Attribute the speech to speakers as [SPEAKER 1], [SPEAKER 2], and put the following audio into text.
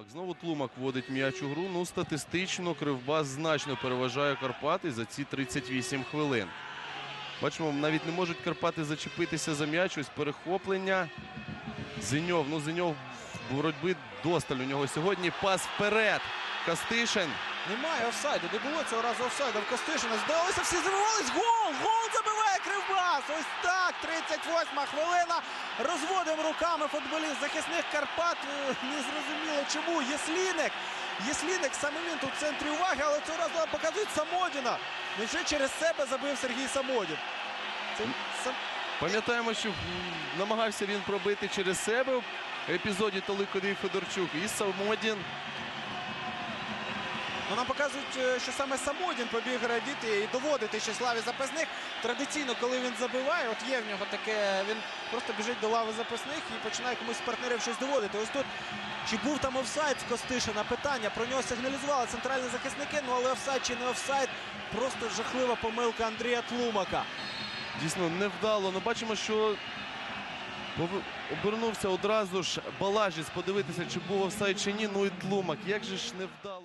[SPEAKER 1] Тлумак. Знову Тлумак вводить м'яч у гру. Ну, статистично Кривбас значно переважає Карпати за ці 38 хвилин. Бачимо, навіть не можуть Карпати зачепитися за м'яч. Ось перехоплення. Зиньов. Ну, Зиньов в боротьбі досталь у нього сьогодні. Пас вперед. Кастишин.
[SPEAKER 2] Немає офсайду. Не було цього разу офсайду Костишина. Здалося, всі забивались. Гол! Гол забиває Ось так. 38-ма хвилина. Розводимо руками футболіст захисних Карпат. Е, Не зрозуміло чому. Єсліник. Єсліник саме він тут в центрі уваги, але цього разу показують Самодіна. Невже через себе забив Сергій Самодін? Це.
[SPEAKER 1] Пам'ятаємо, що намагався він пробити через себе в епізоді Толикодій Федорчук. І Самодін
[SPEAKER 2] Ну, нам показують, е, що саме Самодін побіг радіти і доводити ще славі запасних. Традиційно, коли він забиває, от є в нього таке, він просто біжить до лави запасних і починає комусь з партнерів щось доводити. Ось тут чи був там офсайд в Костишина? Питання про нього сигналізували центральні захисники. Ну але офсайд чи не офсайд? Просто жахлива помилка Андрія Тлумака.
[SPEAKER 1] дійсно невдало. Ну, бачимо, що обернувся одразу ж Балажіс подивитися, чи був офсайд чи ні. Ну і Тлумак. Як же ж невдало.